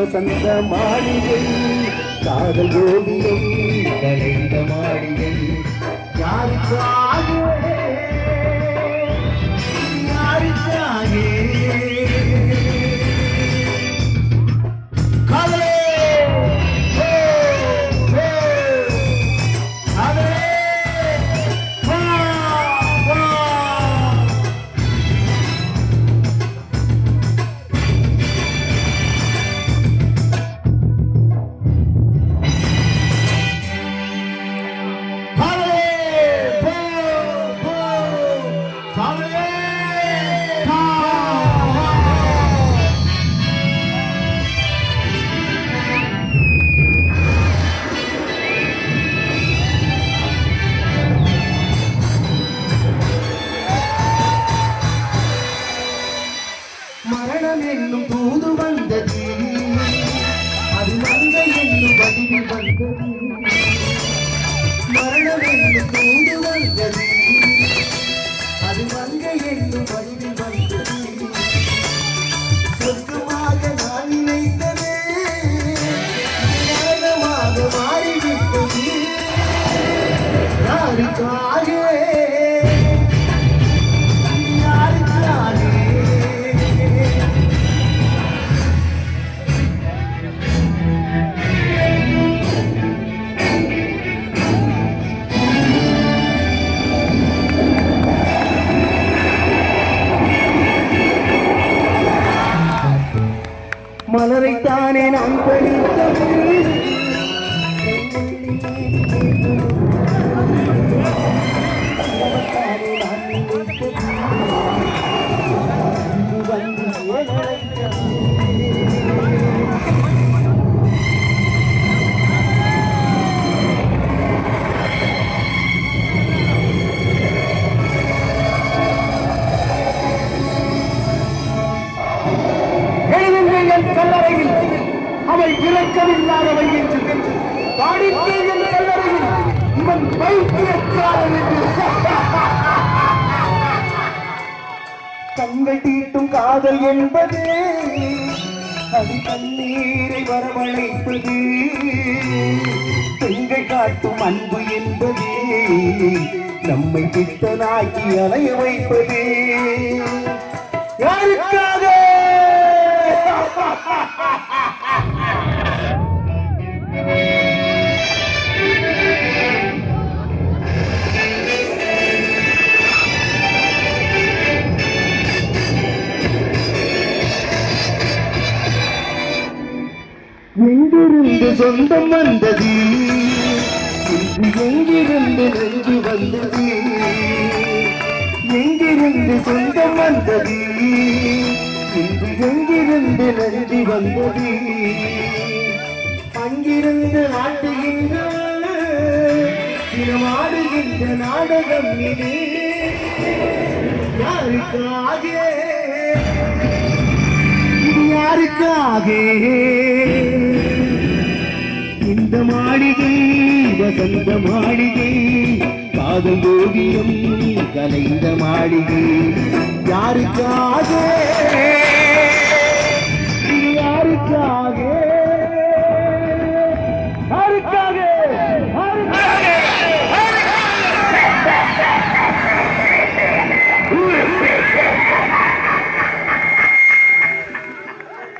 வசந்த மாளிகை காதல் ஓவியம் கலைந்த மாளிகை. யாருக்காக காதலே மலரைத்தானே நான் படித்தவர்கள் என்ற கல்லறையில் அவை இறக்கமில்லாதவை என்று பாடித்தேன் என்ற கல்லறையில்? இவன் வைத்தியக்காரன் என்று கண்கள் தீட்டும் காதல் என்பது அது கண்ணீரை வரவழைப்பது. பெண்கள் காட்டும் அன்பு என்பது நம்மை பித்தனாக்கி அலைய வைப்பது. யாருக்காக சொந்தம் வந்தது. இன்று எங்கிருந்து நெஞ்சு வந்தது? எங்கிருந்து சொந்தம் வந்தது? இன்று எங்கிருந்து நெஞ்சு வந்தது? அங்கிருந்து ஆட்டுகின்ற தினமாடுகின்ற நாடகம் இது. யாருக்காக இது யாருக்காக வசந்த மாளிகை காதல் ஓவியம் கலைந்த மாளிகை. யாருக்காக